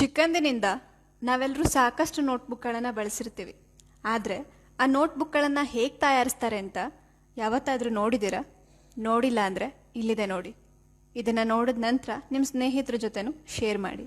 ಚಿಕ್ಕಂದಿನಿಂದ ನಾವೆಲ್ಲರೂ ಸಾಕಷ್ಟು ನೋಟ್ಬುಕ್ಗಳನ್ನು ಬಳಸಿರ್ತೀವಿ. ಆದರೆ ಆ ನೋಟ್ಬುಕ್ಗಳನ್ನು ಹೇಗೆ ತಯಾರಿಸ್ತಾರೆ ಅಂತ ಯಾವತ್ತಾದರೂ ನೋಡಿದ್ದೀರಾ? ನೋಡಿಲ್ಲ ಅಂದರೆ ಇಲ್ಲಿದೆ ನೋಡಿ. ಇದನ್ನು ನೋಡಿದ ನಂತರ ನಿಮ್ಮ ಸ್ನೇಹಿತರ ಜೊತೆನೂ ಶೇರ್ ಮಾಡಿ.